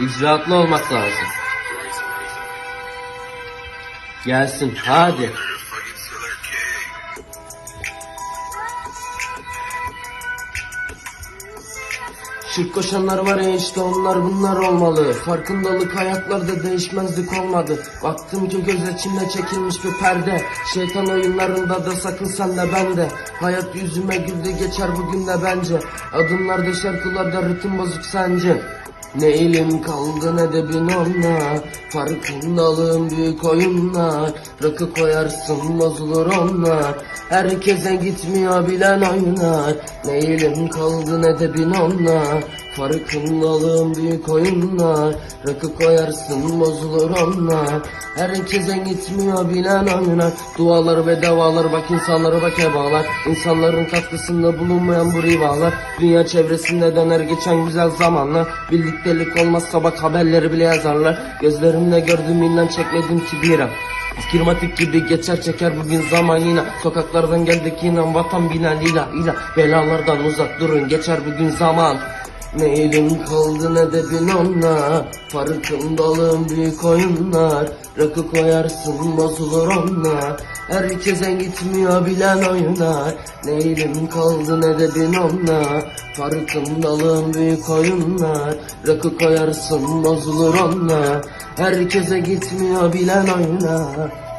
icraatlı olmak lazım. Gelsin hadi. Şirk koşanlar var ya işte onlar bunlar olmalı. Farkındalık hayatlarda değişmezlik olmadı. Baktım ki göz içinde çekilmiş bir perde. Şeytan oyunlarında da sakın sen de ben de. Hayat yüzüme güldü geçer bugün de bence. Adımlarda şarkılarda ritim bozuk sence ne ilim kaldı ne de bin onlar Farkındalığın büyük oyunlar Rakı koyarsın bozulur onlar Herkese gitmiyor bilen oynar Ne ilim kaldı ne de bin onlar Farkındalığın büyük oyunlar Rakı koyarsın bozulur onlar. Herkese gitmiyor bilen oynar Dualar ve devalar bak insanlara bak ebalar. İnsanların katkısında bulunmayan bu rivalar. Dünya çevresinde döner geçen güzel zamanlar. Birliktelik olmazsa bak haberleri bile yazarlar. Gözlerimle gördüm inan çekmedim ki bir an. Kirmatik gibi geçer çeker bugün zaman yine Sokaklardan geldik inan vatan binen ila ila. Belalardan uzak durun geçer bugün zaman ne kaldı ne de bin onlar Farkındalığın büyük oyunlar. Rakı koyarsın bozulur onlar Herkese gitmiyor bilen oynar Ne kaldı ne de bin onlar Farkındalığın büyük oyunlar. Rakı koyarsın bozulur onlar Herkese gitmiyor bilen oynar